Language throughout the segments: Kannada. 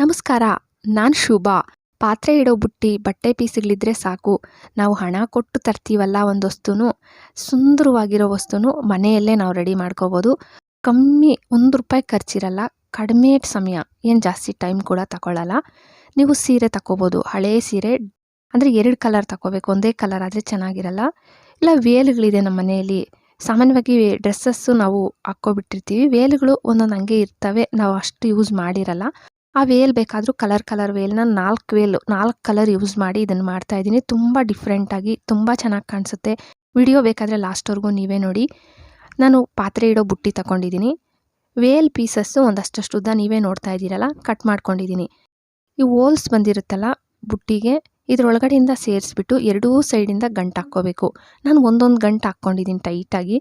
ನಮಸ್ಕಾರ, ನಾನು ಶುಭಾ. ಪಾತ್ರೆ ಇಡೋ ಬುಟ್ಟಿ, ಬಟ್ಟೆ ಪೀಸ್ಗಳಿದ್ರೆ ಸಾಕು. ನಾವು ಹಣ ಕೊಟ್ಟು ತರ್ತೀವಲ್ಲ ಒಂದು ವಸ್ತುನು ಸುಂದರವಾಗಿರೋ ವಸ್ತುನು ಮನೆಯಲ್ಲೇ ನಾವು ರೆಡಿ ಮಾಡ್ಕೋಬೋದು. ಕಮ್ಮಿ ಒಂದು ರೂಪಾಯಿ ಖರ್ಚಿರಲ್ಲ, ಕಡಿಮೆ ಸಮಯ, ಏನು ಜಾಸ್ತಿ ಟೈಮ್ ಕೂಡ ತಗೊಳ್ಳಲ್ಲ ನೀವು ಸೀರೆ ತಗೋಬೋದು ಹಳೇ ಸೀರೆ, ಅಂದರೆ ಎರಡು ಕಲರ್ ತಗೋಬೇಕು ಒಂದೇ ಕಲರ್ ಆದರೆ ಚೆನ್ನಾಗಿರಲ್ಲ. ಇಲ್ಲ, ವೇಲ್ಗಳಿದೆ ನಮ್ಮ ಮನೆಯಲ್ಲಿ. ಸಾಮಾನ್ಯವಾಗಿ ಡ್ರೆಸ್ಸಸ್ಸು ನಾವು ಹಾಕ್ಕೊಬಿಟ್ಟಿರ್ತೀವಿ, ವೇಲ್ಗಳು ಒಂದೊಂದು ಹಂಗೆ ಇರ್ತವೆ, ನಾವು ಅಷ್ಟು ಯೂಸ್ ಮಾಡಿರಲ್ಲ. ಆ ವೇಲ್ ಬೇಕಾದರೂ ಕಲರ್ ಕಲರ್ ವೇಲ್ನ ನಾಲ್ಕು ವೇಲ್ ನಾಲ್ಕು ಕಲರ್ ಯೂಸ್ ಮಾಡಿ ಇದನ್ನು ಮಾಡ್ತಾ ಇದ್ದೀನಿ. ತುಂಬ ಡಿಫ್ರೆಂಟಾಗಿ ತುಂಬ ಚೆನ್ನಾಗಿ ಕಾಣಿಸುತ್ತೆ. ವಿಡಿಯೋ ಬೇಕಾದರೆ ಲಾಸ್ಟ್ವರೆಗೂ ನೀವೇ ನೋಡಿ. ನಾನು ಪಾತ್ರೆ ಇಡೋ ಬುಟ್ಟಿ ತಗೊಂಡಿದ್ದೀನಿ ವೇಲ್ ಪೀಸಸ್ಸು ಒಂದಷ್ಟಷ್ಟು ಉದ್ದ ನೀವೇ ನೋಡ್ತಾ ಇದ್ದೀರಲ್ಲ ಕಟ್ ಮಾಡ್ಕೊಂಡಿದ್ದೀನಿ. ಈ ಹೋಲ್ಸ್ ಬಂದಿರುತ್ತಲ್ಲ ಬುಟ್ಟಿಗೆ, ಇದರೊಳಗಡೆಯಿಂದ ಸೇರಿಸ್ಬಿಟ್ಟು ಎರಡೂ ಸೈಡಿಂದ ಗಂಟು ಹಾಕ್ಕೋಬೇಕು. ನಾನು ಒಂದೊಂದು ಗಂಟು ಹಾಕ್ಕೊಂಡಿದ್ದೀನಿ ಟೈಟಾಗಿ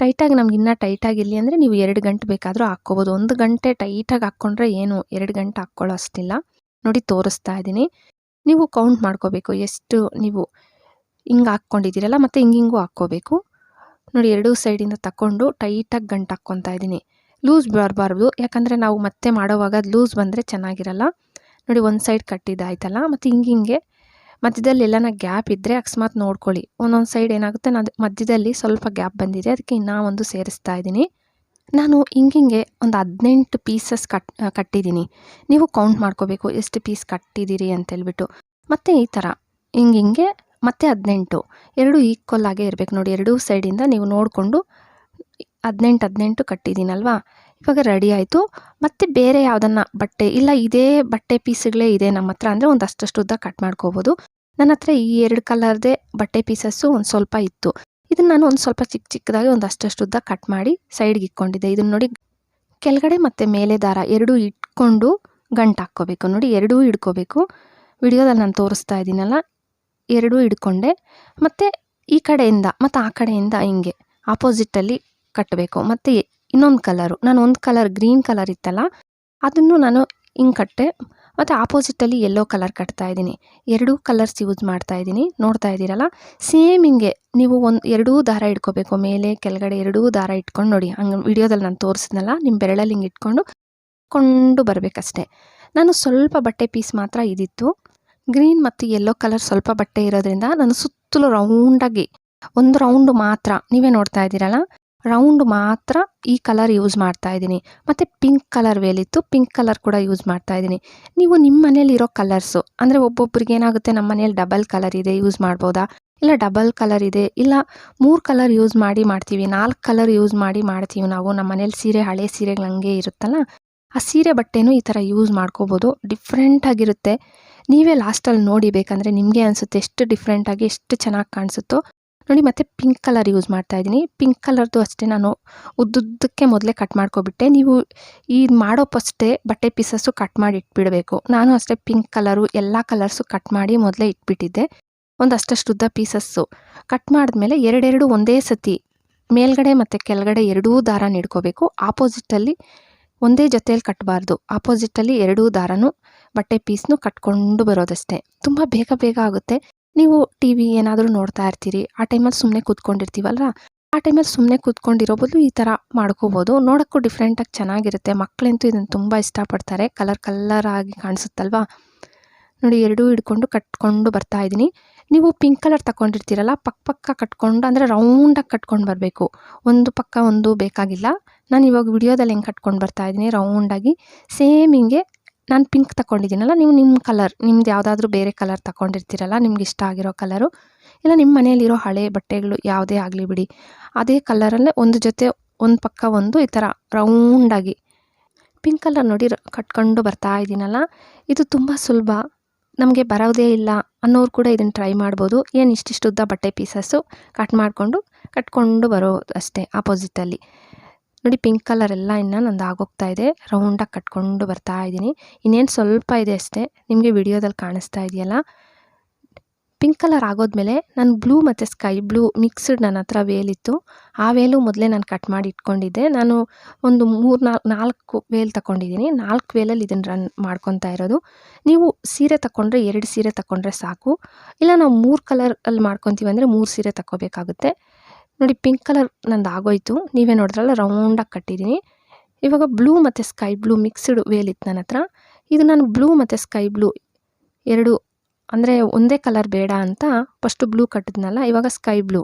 ಟೈಟಾಗಿ ನಮ್ಗೆ ಇನ್ನೂ ಟೈಟಾಗಿರಲಿ ಅಂದರೆ ನೀವು ಎರಡು ಗಂಟೆ ಬೇಕಾದರೂ ಹಾಕ್ಕೋಬೋದು. ಒಂದು ಗಂಟೆ ಟೈಟಾಗಿ ಹಾಕ್ಕೊಂಡ್ರೆ ಏನು ಎರಡು ಗಂಟೆ ಹಾಕ್ಕೊಳ್ಳೋ ಅಷ್ಟಿಲ್ಲ. ನೋಡಿ ತೋರಿಸ್ತಾ ಇದ್ದೀನಿ. ನೀವು ಕೌಂಟ್ ಮಾಡ್ಕೋಬೇಕು. ಎಷ್ಟು ನೀವು ಹಿಂಗೆ ಹಾಕ್ಕೊಂಡಿದ್ದೀರಲ್ಲ, ಮತ್ತು ಹಿಂಗೆ ಹಿಂಗೂ ಹಾಕ್ಕೋಬೇಕು. ನೋಡಿ ಎರಡೂ ಸೈಡಿಂದ ತಗೊಂಡು ಟೈಟಾಗಿ ಗಂಟು ಹಾಕ್ಕೊತಾ ಇದ್ದೀನಿ. ಲೂಸ್ ಬರಬಾರ್ದು. ಯಾಕಂದರೆ ನಾವು ಮತ್ತೆ ಮಾಡೋವಾಗ ಲೂಸ್ ಬಂದರೆ ಚೆನ್ನಾಗಿರಲ್ಲ. ನೋಡಿ ಒಂದು ಸೈಡ್ ಕಟ್ಟಿದ್ದಾಯ್ತಲ್ಲ ಮತ್ತು ಹಿಂಗೆ ಹಿಂಗೆ ಮಧ್ಯದಲ್ಲಿ ಎಲ್ಲನ ಗ್ಯಾಪ್ ಇದ್ದರೆ ಅಕಸ್ಮಾತ್ ನೋಡ್ಕೊಳ್ಳಿ. ಒಂದೊಂದು ಸೈಡ್ ಏನಾಗುತ್ತೆ ನಾನು ಮಧ್ಯದಲ್ಲಿ ಸ್ವಲ್ಪ ಗ್ಯಾಪ್ ಬಂದಿದೆ, ಅದಕ್ಕೆ ಇನ್ನೂ ಒಂದು ಸೇರಿಸ್ತಾ ಇದ್ದೀನಿ. ನಾನು ಹಿಂಗಿಂಗೆ ಒಂದು ಹದಿನೆಂಟು ಪೀಸಸ್ ಕಟ್, ಕಟ್ಟಿದ್ದೀನಿ. ನೀವು ಕೌಂಟ್ ಮಾಡ್ಕೋಬೇಕು ಎಷ್ಟು ಪೀಸ್ ಕಟ್ಟಿದ್ದೀರಿ ಅಂತೇಳ್ಬಿಟ್ಟು. ಮತ್ತು ಈ ಥರ ಹಿಂಗಿಂಗೆ ಮತ್ತೆ ಹದಿನೆಂಟು. ಎರಡು ಈಕ್ವಲ್ ಆಗೇ ಇರಬೇಕು. ನೋಡಿ, ಎರಡೂ ಸೈಡಿಂದ ನೀವು ನೋಡಿಕೊಂಡು ಹದಿನೆಂಟು ಹದಿನೆಂಟು ಕಟ್ಟಿದ್ದೀನಲ್ವಾ? ಇವಾಗ ರೆಡಿ ಆಯಿತು. ಮತ್ತು ಬೇರೆ ಯಾವುದನ್ನು ಬಟ್ಟೆ, ಇಲ್ಲ ಇದೇ ಬಟ್ಟೆ ಪೀಸ್ಗಳೇ ಇದೆ ನಮ್ಮ ಹತ್ರ ಅಂದರೆ ಒಂದು ಅಷ್ಟಷ್ಟು ಉದ್ದ ಕಟ್ ಮಾಡ್ಕೋಬೋದು. ನನ್ನ ಹತ್ರ ಈ ಎರಡು ಕಲರ್ದೇ ಬಟ್ಟೆ ಪೀಸಸ್ಸು ಒಂದು ಸ್ವಲ್ಪ ಇತ್ತು. ಇದನ್ನು ನಾನು ಒಂದು ಸ್ವಲ್ಪ ಚಿಕ್ಕ ಚಿಕ್ಕದಾಗಿ ಒಂದು ಅಷ್ಟಷ್ಟು ಉದ್ದ ಕಟ್ ಮಾಡಿ ಸೈಡ್ಗೆ ಇಟ್ಕೊಂಡಿದ್ದೆ. ಇದನ್ನು ನೋಡಿ ಕೆಳಗಡೆ ಮತ್ತು ಮೇಲೆ ದಾರ ಎರಡೂ ಇಟ್ಕೊಂಡು ಗಂಟು ಹಾಕ್ಕೋಬೇಕು. ನೋಡಿ ಎರಡೂ ಇಡ್ಕೋಬೇಕು. ವಿಡಿಯೋದಲ್ಲಿ ನಾನು ತೋರಿಸ್ತಾ ಇದ್ದೀನಲ್ಲ, ಎರಡೂ ಇಡ್ಕೊಂಡೆ. ಮತ್ತು ಈ ಕಡೆಯಿಂದ, ಮತ್ತು ಆ ಕಡೆಯಿಂದ ಹಿಂಗೆ ಆಪೋಸಿಟಲ್ಲಿ ಕಟ್ಟಬೇಕು ಮತ್ತು ಇನ್ನೊಂದು ಕಲರು ನಾನು ಒಂದು ಕಲರ್ ಗ್ರೀನ್ ಕಲರ್ ಇತ್ತಲ್ಲ, ಅದನ್ನು ನಾನು ಹಿಂಗೆ ಕಟ್ಟೆ ಮತ್ತು ಆಪೋಸಿಟಲ್ಲಿ ಯೆಲ್ಲೋ ಕಲರ್ ಕಟ್ತಾ ಇದ್ದೀನಿ. ಎರಡೂ ಕಲರ್ಸ್ ಯೂಸ್ ಮಾಡ್ತಾ ಇದ್ದೀನಿ. ನೋಡ್ತಾ ಇದ್ದೀರಲ್ಲ? ಸೇಮ್ ಹಿಂಗೆ. ನೀವು ಒಂದು ಎರಡೂ ದಾರ ಇಟ್ಕೋಬೇಕು. ಮೇಲೆ, ಕೆಳಗಡೆ ಎರಡೂ ದಾರ ಇಟ್ಕೊಂಡು ನೋಡಿ. ಹಂಗೆ ವಿಡಿಯೋದಲ್ಲಿ ನಾನು ತೋರಿಸಿದ್ನಲ್ಲ ನಿಮ್ಮ ಬೆರಳಲ್ಲಿ ಹಿಂಗೆ ಇಟ್ಕೊಂಡು ಕೊಂಡು ಬರಬೇಕಷ್ಟೆ. ನಾನು ಸ್ವಲ್ಪ ಬಟ್ಟೆ ಪೀಸ್ ಮಾತ್ರ ಇದಿತ್ತು. ಗ್ರೀನ್ ಮತ್ತು ಯೆಲ್ಲೋ ಕಲರ್ ಸ್ವಲ್ಪ ಬಟ್ಟೆ ಇರೋದ್ರಿಂದ ನಾನು ಸುತ್ತಲೂ ರೌಂಡಾಗಿ ಒಂದು ರೌಂಡ್ ಮಾತ್ರ. ನೀವೇ ನೋಡ್ತಾ ಇದ್ದೀರಲ್ಲ? ರೌಂಡ್ ಮಾತ್ರ ಈ ಕಲರ್ ಯೂಸ್ ಮಾಡ್ತಾ ಇದ್ದೀನಿ. ಮತ್ತು ಪಿಂಕ್ ಕಲರ್ ವೇಲಿತ್ತು ಪಿಂಕ್ ಕಲರ್ ಕೂಡ ಯೂಸ್ ಮಾಡ್ತಾ ಇದ್ದೀನಿ. ನೀವು ನಿಮ್ಮ ಮನೇಲಿರೋ ಕಲರ್ಸು, ಅಂದರೆ ಒಬ್ಬೊಬ್ರಿಗೆ ಏನಾಗುತ್ತೆ, ನಮ್ಮ ಮನೇಲಿ ಡಬಲ್ ಕಲರ್ ಇದೆ, ಯೂಸ್ ಮಾಡ್ಬೋದಾ? ಇಲ್ಲ ಡಬಲ್ ಕಲರ್ ಇದೆ, ಇಲ್ಲ ಮೂರು ಕಲರ್ ಯೂಸ್ ಮಾಡಿ ಮಾಡ್ತೀವಿ, ನಾಲ್ಕು ಕಲರ್ ಯೂಸ್ ಮಾಡಿ ಮಾಡ್ತೀವಿ ನಾವು, ನಮ್ಮ ಮನೇಲಿ ಸೀರೆ, ಹಳೆ ಸೀರೆಗಳು ಹಂಗೆ ಇರುತ್ತಲ್ಲ? ಆ ಸೀರೆ ಬಟ್ಟೆನೂ ಈ ಥರ ಯೂಸ್ ಮಾಡ್ಕೋಬೋದು. ಡಿಫ್ರೆಂಟಾಗಿರುತ್ತೆ ನೀವೇ ಲಾಸ್ಟಲ್ಲಿ ನೋಡಿ ಬೇಕಂದರೆ ನಿಮಗೆ ಅನಿಸುತ್ತೆ ಎಷ್ಟು ಡಿಫ್ರೆಂಟಾಗಿ, ಎಷ್ಟು ಚೆನ್ನಾಗಿ ಕಾಣಿಸುತ್ತೋ. ನೋಡಿ ಮತ್ತೆ ಪಿಂಕ್ ಕಲರ್ ಯೂಸ್ ಮಾಡ್ತಾ ಇದ್ದೀನಿ. ಪಿಂಕ್ ಕಲರ್ದು ಅಷ್ಟೇ ನಾನು ಉದ್ದುದ್ದಕ್ಕೆ ಮೊದಲೇ ಕಟ್ ಮಾಡ್ಕೊಬಿಟ್ಟೆ. ನೀವು ಈ ಮಾಡೋ ಫಸ್ಟೇ ಬಟ್ಟೆ ಪೀಸಸ್ಸು ಕಟ್ ಮಾಡಿ ಇಟ್ಬಿಡಬೇಕು. ನಾನು ಅಷ್ಟೇ ಪಿಂಕ್ ಕಲರು ಎಲ್ಲ ಕಲರ್ಸು ಕಟ್ ಮಾಡಿ ಮೊದಲೇ ಇಟ್ಬಿಟ್ಟಿದ್ದೆ. ಒಂದು ಅಷ್ಟಷ್ಟು ಉದ್ದ ಪೀಸಸ್ಸು ಕಟ್ ಮಾಡಿದ್ಮೇಲೆ ಎರಡೆರಡು ಒಂದೇ ಸತಿ ಮೇಲ್ಗಡೆ ಮತ್ತು ಕೆಳಗಡೆ ಎರಡೂ ದಾರ ನೀಡ್ಕೋಬೇಕು. ಆಪೋಸಿಟಲ್ಲಿ ಒಂದೇ ಜೊತೆಯಲ್ಲಿ ಕಟ್ಟಬಾರ್ದು ಆಪೋಸಿಟಲ್ಲಿ ಎರಡೂ ದಾರನೂ ಬಟ್ಟೆ ಪೀಸ್ನು ಕಟ್ಕೊಂಡು ಬರೋದಷ್ಟೇ. ತುಂಬ ಬೇಗ ಬೇಗ ಆಗುತ್ತೆ. ನೀವು ಟಿ ವಿ ಏನಾದರೂ ನೋಡ್ತಾ ಇರ್ತೀರಿ, ಆ ಟೈಮಲ್ಲಿ ಸುಮ್ಮನೆ ಕೂತ್ಕೊಂಡಿರ್ತೀವಲ್ಲ ಆ ಟೈಮಲ್ಲಿ ಸುಮ್ಮನೆ ಕೂತ್ಕೊಂಡಿರೋ ಬದಲು ಈ ಥರ ಮಾಡ್ಕೋಬೋದು. ನೋಡೋಕ್ಕೂ ಡಿಫ್ರೆಂಟಾಗಿ ಚೆನ್ನಾಗಿರುತ್ತೆ. ಮಕ್ಕಳಂತೂ ಇದನ್ನು ತುಂಬ ಇಷ್ಟಪಡ್ತಾರೆ. ಕಲರ್ ಕಲರ್ ಆಗಿ ಕಾಣಿಸುತ್ತಲ್ವಾ? ನೋಡಿ, ಎರಡೂ ಹಿಡ್ಕೊಂಡು ಕಟ್ಕೊಂಡು ಬರ್ತಾ ಇದ್ದೀನಿ. ನೀವು ಪಿಂಕ್ ಕಲರ್ ತಗೊಂಡಿರ್ತೀರಲ್ಲ ಪಕ್ಕ ಪಕ್ಕ ಕಟ್ಕೊಂಡು, ಅಂದರೆ ರೌಂಡಾಗಿ ಕಟ್ಕೊಂಡು ಬರಬೇಕು. ಒಂದು ಪಕ್ಕ ಒಂದು ಬೇಕಾಗಿಲ್ಲ. ನಾನು ಇವಾಗ ವಿಡಿಯೋದಲ್ಲಿ ಹೆಂಗೆ ಕಟ್ಕೊಂಡು ಬರ್ತಾ ಇದ್ದೀನಿ ರೌಂಡಾಗಿ ಸೇಮ್ ಹಿಂಗೆ ನಾನು ಪಿಂಕ್ ತಗೊಂಡಿದ್ದೀನಲ್ಲ ನೀವು ನಿಮ್ಮ ಕಲರ್ ನಿಮ್ದು ಯಾವುದಾದ್ರೂ ಬೇರೆ ಕಲರ್ ತಗೊಂಡಿರ್ತೀರಲ್ಲ ನಿಮ್ಗೆ ಇಷ್ಟ ಆಗಿರೋ ಕಲರು ಇಲ್ಲ ನಿಮ್ಮ ಮನೆಯಲ್ಲಿರೋ ಹಳೆ ಬಟ್ಟೆಗಳು ಯಾವುದೇ ಆಗಲಿ ಬಿಡಿ. ಅದೇ ಕಲರಲ್ಲೇ ಒಂದು ಜೊತೆ ಒಂದು ಪಕ್ಕ ಒಂದು ಈ ಥರ ರೌಂಡಾಗಿ ಪಿಂಕ್ ಕಲರ್ ನೋಡಿ ಕಟ್ಕೊಂಡು ಬರ್ತಾ ಇದ್ದೀನಲ್ಲ, ಇದು ತುಂಬ ಸುಲಭ. ನಮಗೆ ಬರೋದೇ ಇಲ್ಲ ಅನ್ನೋರು ಕೂಡ ಇದನ್ನು ಟ್ರೈ ಮಾಡ್ಬೋದು. ಏನು ಇಷ್ಟಿಷ್ಟು ಉದ್ದ ಬಟ್ಟೆ ಪೀಸಸ್ಸು ಕಟ್ ಮಾಡಿಕೊಂಡು, ಕಟ್ಕೊಂಡು ಬರೋದು ಅಷ್ಟೇ ಆಪೋಸಿಟಲ್ಲಿ ನೋಡಿ ಪಿಂಕ್ ಕಲರ್ ಎಲ್ಲ ಇನ್ನು ನಂದು ಆಗೋಗ್ತಾ ಇದೆ. ರೌಂಡಾಗಿ ಕಟ್ಕೊಂಡು ಬರ್ತಾ ಇದ್ದೀನಿ. ಇನ್ನೇನು ಸ್ವಲ್ಪ ಇದೆ ಅಷ್ಟೇ. ನಿಮಗೆ ವಿಡಿಯೋದಲ್ಲಿ ಕಾಣಿಸ್ತಾ ಇದೆಯಲ್ಲ? ಪಿಂಕ್ ಕಲರ್ ಆಗೋದ್ಮೇಲೆ ನಾನು ಬ್ಲೂ ಮತ್ತು ಸ್ಕೈ ಬ್ಲೂ ಮಿಕ್ಸ್ಡ್ ನನ್ನ ಹತ್ರ ವೇಲಿತ್ತು ಆ ವೇಲು ಮೊದಲೇ ನಾನು ಕಟ್ ಮಾಡಿ ಇಟ್ಕೊಂಡಿದ್ದೆ. ನಾನು ಒಂದು ಮೂರು ನಾಲ್ಕು ನಾಲ್ಕು ವೇಲ್ ತಗೊಂಡಿದ್ದೀನಿ ನಾಲ್ಕು ವೇಲಲ್ಲಿ ಇದನ್ನು ರನ್ ಮಾಡ್ಕೊತಾ ಇರೋದು. ನೀವು ಸೀರೆ ತಗೊಂಡ್ರೆ ಎರಡು ಸೀರೆ ತಗೊಂಡ್ರೆ ಸಾಕು. ಇಲ್ಲ ನಾವು ಮೂರು ಕಲರಲ್ಲಿ ಮಾಡ್ಕೊತೀವಿ ಅಂದರೆ ಮೂರು ಸೀರೆ ತಗೋಬೇಕಾಗುತ್ತೆ ನೋಡಿ ಪಿಂಕ್ ಕಲರ್ ನಂದು ಆಗೋಯ್ತು. ನೀವೇ ನೋಡಿದ್ರಲ್ಲ ರೌಂಡಾಗಿ ಕಟ್ಟಿದ್ದೀನಿ ಇವಾಗ ಬ್ಲೂ ಮತ್ತು ಸ್ಕೈ ಬ್ಲೂ ಮಿಕ್ಸ್ಡ್ ವೇಲ್ ಇತ್ತು ನನ್ನ ಹತ್ರ. ಇದು ನಾನು ಬ್ಲೂ ಮತ್ತು ಸ್ಕೈ ಬ್ಲೂ ಎರಡು, ಅಂದರೆ ಒಂದೇ ಕಲರ್ ಬೇಡ ಅಂತ ಫಸ್ಟು ಬ್ಲೂ ಕಟ್ಟಿದ್ನಲ್ಲ, ಇವಾಗ ಸ್ಕೈ ಬ್ಲೂ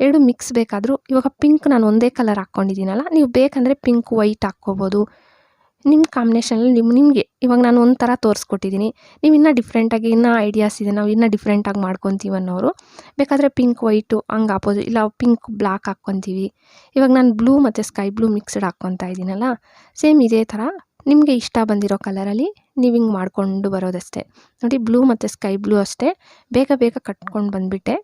ಎರಡು ಮಿಕ್ಸ್ ಬೇಕಾದರೂ. ಇವಾಗ ಪಿಂಕ್ ನಾನು ಒಂದೇ ಕಲರ್ ಹಾಕ್ಕೊಂಡಿದ್ದೀನಲ್ಲ ನೀವು ಬೇಕಂದರೆ ಪಿಂಕ್ ವೈಟ್ ಹಾಕ್ಕೋಬೋದು. ನಿಮ್ಮ ಕಾಂಬಿನೇಷನಲ್ಲಿ ನಿಮ್ಮ ನಿಮಗೆ ಇವಾಗ ನಾನು ಒಂಥರ ತೋರಿಸ್ಕೊಟ್ಟಿದ್ದೀನಿ ನೀವು ಇನ್ನೂ ಡಿಫ್ರೆಂಟಾಗಿ ಇನ್ನೂ ಐಡಿಯಾಸ್ ಇದೆ, ನಾವು ಇನ್ನೂ ಡಿಫ್ರೆಂಟಾಗಿ ಮಾಡ್ಕೊತೀವಿ ಅನ್ನೋರು ಬೇಕಾದರೆ ಪಿಂಕ್ ವೈಟು ಹಂಗೆ ಹಾಕ್ಬೋದು ಇಲ್ಲ ಪಿಂಕ್ ಬ್ಲಾಕ್ ಹಾಕ್ಕೊತೀವಿ. ಇವಾಗ ನಾನು ಬ್ಲೂ ಮತ್ತು ಸ್ಕೈ ಬ್ಲೂ ಮಿಕ್ಸ್ಡ್ ಹಾಕ್ಕೊತಾ ಇದ್ದೀನಲ್ಲ ಸೇಮ್ ಇದೇ ಥರ ನಿಮಗೆ ಇಷ್ಟ ಬಂದಿರೋ ಕಲರಲ್ಲಿ ನೀವು ಹಿಂಗೆ ಮಾಡಿಕೊಂಡು ಬರೋದಷ್ಟೇ. ನೋಡಿ ಬ್ಲೂ ಮತ್ತು ಸ್ಕೈ ಬ್ಲೂ ಅಷ್ಟೇ. ಬೇಗ ಬೇಗ ಕಟ್ಕೊಂಡು ಬಂದುಬಿಟ್ಟೆ.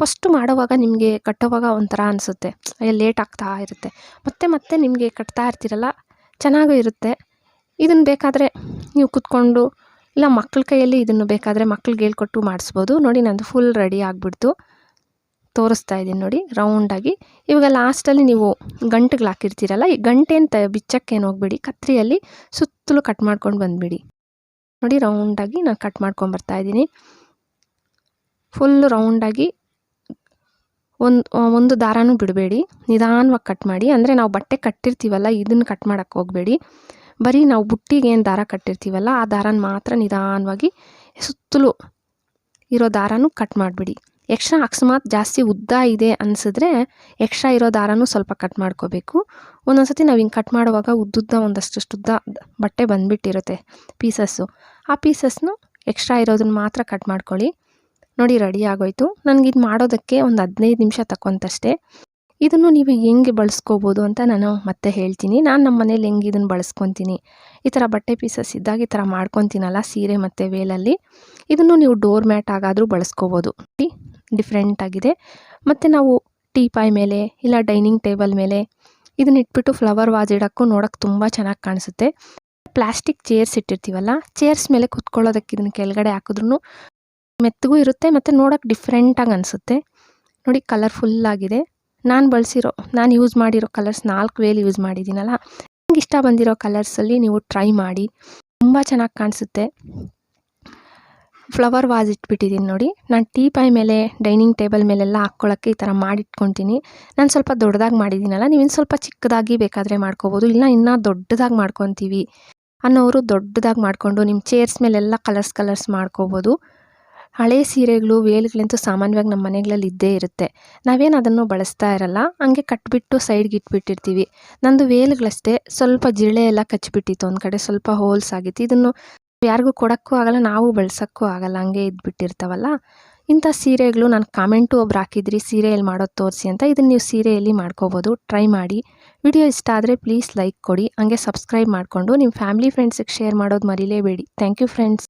ಫಸ್ಟು ಮಾಡೋವಾಗ ನಿಮಗೆ ಕಟ್ಟೋವಾಗ ಒಂಥರ ಅನಿಸುತ್ತೆ. ಲೇಟ್ ಆಗ್ತಾ ಇರುತ್ತೆ. ಮತ್ತೆ ಮತ್ತೆ ನಿಮಗೆ ಕಟ್ತಾ ಇರ್ತೀರಲ್ಲ ಚೆನ್ನಾಗೂ ಇರುತ್ತೆ. ಇದನ್ನು ಬೇಕಾದರೆ ನೀವು ಕುತ್ಕೊಂಡು ಇಲ್ಲ ಮಕ್ಕಳ ಕೈಯಲ್ಲಿ ಇದನ್ನು ಬೇಕಾದರೆ ಮಕ್ಳಿಗೆ ಹೇಳ್ಕೊಟ್ಟು ಮಾಡಿಸ್ಬೋದು. ನೋಡಿ ನಂದು ಫುಲ್ ರೆಡಿ ಆಗಿಬಿಡ್ತು. ತೋರಿಸ್ತಾ ಇದ್ದೀನಿ ನೋಡಿ ರೌಂಡಾಗಿ ಇವಾಗ ಲಾಸ್ಟಲ್ಲಿ ನೀವು ಗಂಟುಗಳು ಹಾಕಿರ್ತೀರಲ್ಲ, ಈ ಗಂಟೇನು ತ ಬಿಚ್ಚಕ್ಕೇನು ಹೋಗ್ಬೇಡಿ, ಕತ್ರಿಯಲ್ಲಿ ಸುತ್ತಲೂ ಕಟ್ ಮಾಡ್ಕೊಂಡು ಬಂದುಬಿಡಿ. ನೋಡಿ ರೌಂಡಾಗಿ ನಾನು ಕಟ್ ಮಾಡ್ಕೊಂಬರ್ತಾ ಇದ್ದೀನಿ. ಫುಲ್ ರೌಂಡಾಗಿ ಒಂದು ಒಂದು ದಾರನೂ ಬಿಡಬೇಡಿ. ನಿಧಾನವಾಗಿ ಕಟ್ ಮಾಡಿ, ಅಂದರೆ ನಾವು ಬಟ್ಟೆ ಕಟ್ಟಿರ್ತೀವಲ್ಲ ಇದನ್ನು ಕಟ್ ಮಾಡೋಕ್ಕೆ ಹೋಗಬೇಡಿ. ಬರೀ ನಾವು ಬುಟ್ಟಿಗೆ ಏನು ದಾರ ಕಟ್ಟಿರ್ತೀವಲ್ಲ, ಆ ದಾರನ ಮಾತ್ರ ನಿಧಾನವಾಗಿ ಸುತ್ತಲೂ ಇರೋ ದಾರನೂ ಕಟ್ ಮಾಡಿಬಿಡಿ. ಎಕ್ಸ್ಟ್ರಾ ಅಕಸ್ಮಾತ್ ಜಾಸ್ತಿ ಉದ್ದ ಇದೆ ಅನಿಸಿದ್ರೆ, ಎಕ್ಸ್ಟ್ರಾ ಇರೋ ದಾರನೂ ಸ್ವಲ್ಪ ಕಟ್ ಮಾಡ್ಕೋಬೇಕು. ಒಂದೊಂದು ಸತಿ ನಾವು ಹಿಂಗೆ ಕಟ್ ಮಾಡುವಾಗ ಉದ್ದುದ್ದ ಒಂದಷ್ಟು ಉದ್ದ ಬಟ್ಟೆ ಬಂದುಬಿಟ್ಟಿರುತ್ತೆ, ಪೀಸಸ್ಸು. ಆ ಪೀಸಸ್ನು ಎಕ್ಸ್ಟ್ರಾ ಇರೋದನ್ನ ಮಾತ್ರ ಕಟ್ ಮಾಡ್ಕೊಳ್ಳಿ. ನೋಡಿ ರೆಡಿ ಆಗೋಯ್ತು. ನನಗೆ ಇದು ಮಾಡೋದಕ್ಕೆ ಒಂದು ಹದಿನೈದು ನಿಮಿಷ ತಗೊಂತಷ್ಟೇ ಇದನ್ನು ನೀವು ಹೆಂಗೆ ಬಳಸ್ಕೋಬೋದು ಅಂತ ನಾನು ಮತ್ತೆ ಹೇಳ್ತೀನಿ. ನಾನು ನಮ್ಮ ಮನೇಲಿ ಹೆಂಗೆ ಇದನ್ನು ಬಳಸ್ಕೊತೀನಿ. ಈ ಥರ ಬಟ್ಟೆ ಪೀಸಸ್ ಇದ್ದಾಗ ಈ ಥರ ಮಾಡ್ಕೊತೀನಲ್ಲ ಸೀರೆ ಮತ್ತು ವೇಲಲ್ಲಿ. ಇದನ್ನು ನೀವು ಡೋರ್ ಮ್ಯಾಟ್ ಆಗಾದರೂ ಬಳಸ್ಕೋಬೋದು. ಡಿಫ್ರೆಂಟಾಗಿದೆ ಮತ್ತು ನಾವು ಟೀಪಾಯ್ ಮೇಲೆ ಇಲ್ಲ ಡೈನಿಂಗ್ ಟೇಬಲ್ ಮೇಲೆ ಇದನ್ನ ಇಟ್ಬಿಟ್ಟು ಫ್ಲವರ್ ವಾಸ್ ಇಡೋಕ್ಕೂ ನೋಡೋಕ್ಕೆ ತುಂಬ ಚೆನ್ನಾಗಿ ಕಾಣಿಸುತ್ತೆ. ಪ್ಲಾಸ್ಟಿಕ್ ಚೇರ್ಸ್ ಇಟ್ಟಿರ್ತೀವಲ್ಲ ಚೇರ್ಸ್ ಮೇಲೆ ಕುತ್ಕೊಳ್ಳೋದಕ್ಕೆ ಇದನ್ನು ಕೆಳಗಡೆ ಹಾಕಿದ್ರೂ ಮೆತ್ತಗೂ ಇರುತ್ತೆ ಮತ್ತು ನೋಡೋಕೆ ಡಿಫ್ರೆಂಟಾಗಿ ಅನಿಸುತ್ತೆ. ನೋಡಿ ಕಲರ್ಫುಲ್ಲಾಗಿದೆ ನಾನು ಬಳಸಿರೋ, ನಾನು ಯೂಸ್ ಮಾಡಿರೋ ಕಲರ್ಸ್ ನಾಲ್ಕು ವೇಲ್ ಯೂಸ್ ಮಾಡಿದ್ದೀನಲ್ಲ ನಿಮ್ಗೆ ಇಷ್ಟ ಬಂದಿರೋ ಕಲರ್ಸಲ್ಲಿ ನೀವು ಟ್ರೈ ಮಾಡಿ. ತುಂಬ ಚೆನ್ನಾಗಿ ಕಾಣಿಸುತ್ತೆ. ಫ್ಲವರ್ ವಾಸ್ ಇಟ್ಬಿಟ್ಟಿದ್ದೀನಿ ನೋಡಿ. ನಾನು ಟೀ ಪಾಯ್ ಮೇಲೆ ಡೈನಿಂಗ್ ಟೇಬಲ್ ಮೇಲೆಲ್ಲ ಹಾಕ್ಕೊಳ್ಳೋಕ್ಕೆ ಈ ಥರ ಮಾಡಿಟ್ಕೊತೀನಿ. ನಾನು ಸ್ವಲ್ಪ ದೊಡ್ಡದಾಗಿ ಮಾಡಿದ್ದೀನಲ್ಲ, ನೀವು ಇನ್ನು ಸ್ವಲ್ಪ ಚಿಕ್ಕದಾಗಿ ಬೇಕಾದರೆ ಮಾಡ್ಕೋಬೋದು. ಇಲ್ಲ ಇನ್ನೂ ದೊಡ್ಡದಾಗಿ ಮಾಡ್ಕೊತೀವಿ ಅನ್ನೋರು ದೊಡ್ಡದಾಗಿ ಮಾಡಿಕೊಂಡು ನಿಮ್ಮ ಚೇರ್ಸ್ ಮೇಲೆಲ್ಲ ಕಲರ್ಸ್ ಕಲರ್ಸ್ ಮಾಡ್ಕೋಬೋದು. ಹಳೆ ಸೀರೆಗಳು, ವೇಲ್ಗಳಂತೂ ಸಾಮಾನ್ಯವಾಗಿ ನಮ್ಮ ಮನೆಗಳಲ್ಲಿ ಇದ್ದೇ ಇರುತ್ತೆ. ನಾವೇನು ಅದನ್ನು ಬಳಸ್ತಾ ಇರಲ್ಲ. ಹಂಗೆ ಕಟ್ಬಿಟ್ಟು ಸೈಡ್ಗೆ ಇಟ್ಬಿಟ್ಟಿರ್ತೀವಿ. ನಂದು ವೇಲ್ಗಳಷ್ಟೇ. ಸ್ವಲ್ಪ ಜಿರಳೆ ಎಲ್ಲ ಕಚ್ಚಿಬಿಟ್ಟಿತ್ತು ಒಂದು ಕಡೆ ಸ್ವಲ್ಪ ಹೋಲ್ಸ್ ಆಗಿತ್ತು. ಇದನ್ನು ಯಾರಿಗೂ ಕೊಡೋಕ್ಕೂ ಆಗಲ್ಲ, ನಾವು ಬಳಸೋಕ್ಕೂ ಆಗಲ್ಲ. ಹಂಗೆ ಇದ್ಬಿಟ್ಟಿರ್ತಾವಲ್ಲ. ಇಂಥ ಸೀರೆಗಳು ನಾನು ಕಾಮೆಂಟು ಒಬ್ರು ಹಾಕಿದ್ರಿ, ಸೀರೆಯಲ್ಲಿ ಮಾಡೋದು ತೋರಿಸಿ ಅಂತ. ಇದನ್ನು ನೀವು ಸೀರೆಯಲ್ಲಿ ಮಾಡ್ಕೋಬೋದು. ಟ್ರೈ ಮಾಡಿ. ವಿಡಿಯೋ ಇಷ್ಟ ಆದರೆ ಪ್ಲೀಸ್ ಲೈಕ್ ಕೊಡಿ. ಹಂಗೆ ಸಬ್ಸ್ಕ್ರೈಬ್ ಮಾಡಿಕೊಂಡು. ನಿಮ್ಮ ಫ್ಯಾಮಿಲಿ ಫ್ರೆಂಡ್ಸಿಗೆ ಶೇರ್ ಮಾಡೋದು ಮರಿಲೇಬೇಡಿ. Thank you friends